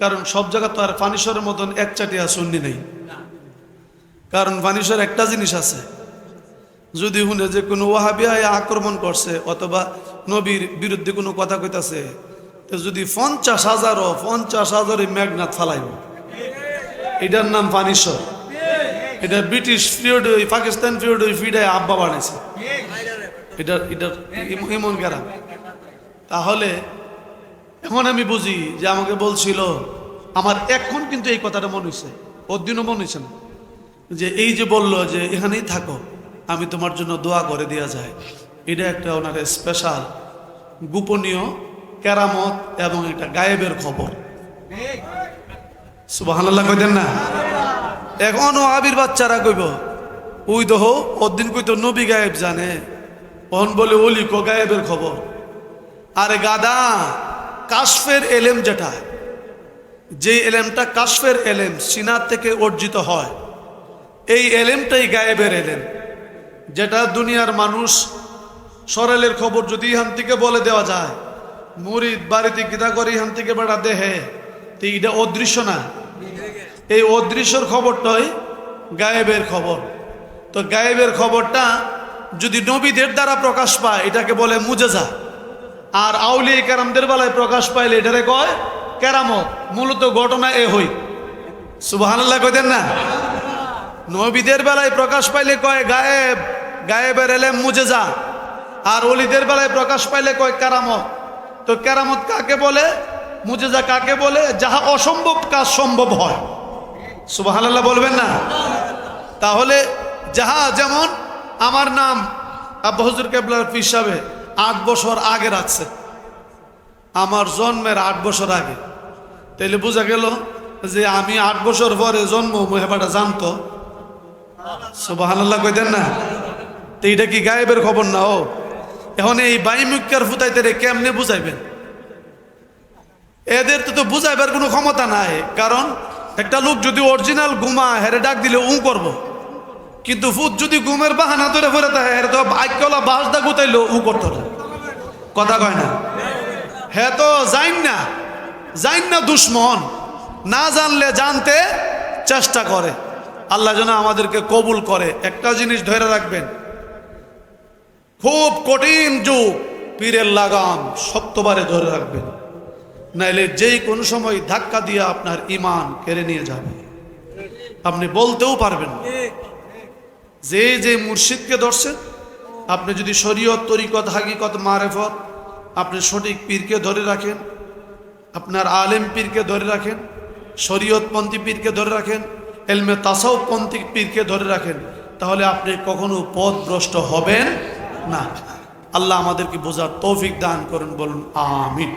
কারণ সব জায়গা তো আর ফানিসরের মতন এক চাটিয়া শুননি নেই। কারণ ফানিসর একটা জিনিস আছে। যদি শুনে যে কোনো ওয়াহাবিয়া আক্রমণ করছে অথবা নবীর বিরুদ্ধে কোনো কথা কইতাছে, তো যদি পঞ্চাশ হাজারও পঞ্চাশ হাজারই মেঘনাথ ফালাইব। এটার নাম ফানিসর এটা ব্রিটিশ পিরিয়ড ওই পাকিস্তান পিরিয়ড ওই ফিডায় আব্বা বানাইছে এটা এটা এমন কেরাম তাহলে এখন আমি বুঝি যে আমাকে বলছিল, আমার এখন কিন্তু এই কথাটা মনে হয়েছে ওর দিনও মনে হয়েছে না। যে এই যে বলল যে এখানেই থাকো, আমি তোমার জন্য দোয়া করে দেওয়া যায় এটা একটা ওনার স্পেশাল গোপনীয় কেরামত এবং একটা গায়েবের খবর। সুবাহান্লাহ কইতেন না? এখনও আবির বাচ্চারা কইব ওই দহ ওদিন কইতো নবী গায়েব জানে। অন বলে ওলি কো গায়েবের খবর। আরে গাদা কাশফের এলেম যেটা যে এলেমটা কাশফের এলেম সিনার থেকে অর্জিত হয়, এই এলেমটাই গায়েবের এলেম, যেটা দুনিয়ার মানুষ সরেলের খবর যদি ইহান থেকে বলে দেওয়া যায়, মুরিদ বাড়িতে গীতা করে ইহান থেকে বেড়া দেহে, তো এটা অদৃশ্য না। এই অদৃশ্যর খবরটাই গায়েবের খবর। তো গায়েবের খবরটা যদি নবীদের দ্বারা প্রকাশ পায়, এটাকে বলে মুজেজা। আর আউলি কেরামদের বেলায় প্রকাশ পাইলে এটারে কয়? কেরামত মূলত ঘটনা এ হই। সুবহানাল্লাহ কইতেন না? নবীদের বেলায় প্রকাশ পাইলে কয় গায়েব, গায়েবের এলেম মুজেজা। আর অলিদের বেলায় প্রকাশ পাইলে কয় কেরামত। তো কেরামত কাকে বলে? মুজেজা কাকে বলে? যাহা অসম্ভব কাজ সম্ভব হয়। সুবহানাল্লাহ বলবেন না? তাহলে যাহা যেমন, আমার নাম আব্বা হুজুর কেবলার হিসাবে আট বছর আগে রাখছে। আমার জন্মের আট বছর আগে। তাইলে বোঝা গেল যে আমি আট বছর পরে জন্ম হেবাটা জানতো। সুবাহান্লাহ কইতেন না? তো এটা কি গায়েবের খবর না, ও? এখন এই বাইমুখ্যার ফুতাইতে রে কেমনে বুঝাইবেন? এদের তো তো বুঝাইবার কোনো ক্ষমতা নাই। কারণ একটা লোক যদি অরিজিনাল ঘুমা হেরে ডাক দিলে উ করব। কিন্তু ফুট যদি ঘুমের বাহানা ধরে ফেরে থাকে হেরে তো আইকলা বাস দা গুতাইলো উ করতো কথা কয় না? হ্যাঁ তো যাইন না যাইন না দুশ্মন, না জানলে জানতে চেষ্টা করে। আল্লাহ যেন আমাদেরকে কবুল করে। একটা জিনিস ধরে রাখবেন, খুব কঠিন যুগ, পীরের লাগাম শক্তবারে ধরে রাখবেন। নাইলে যেই কোনো সময় ধাক্কা দিয়ে আপনার ইমান কেড়ে নিয়ে যাবে। আপনি বলতেও পারবেন না। যে যে মুর্শিদকে ধরছেন আপনি যদি শরীয়ত, তরিকত, হাকিকত, মারেফত, আপনি সঠিক পীরকে ধরে রাখেন, আপনার আলেম পীরকে ধরে রাখেন, শরীয়তপন্থী পীরকে ধরে রাখেন, এলমে তাসাউপন্থী পীরকে ধরে রাখেন, তাহলে আপনি কখনো পথভ্রষ্ট হবেন না। আল্লাহ আমাদেরকে বোঝার তৌফিক দান করুন, বলুন, আমিন।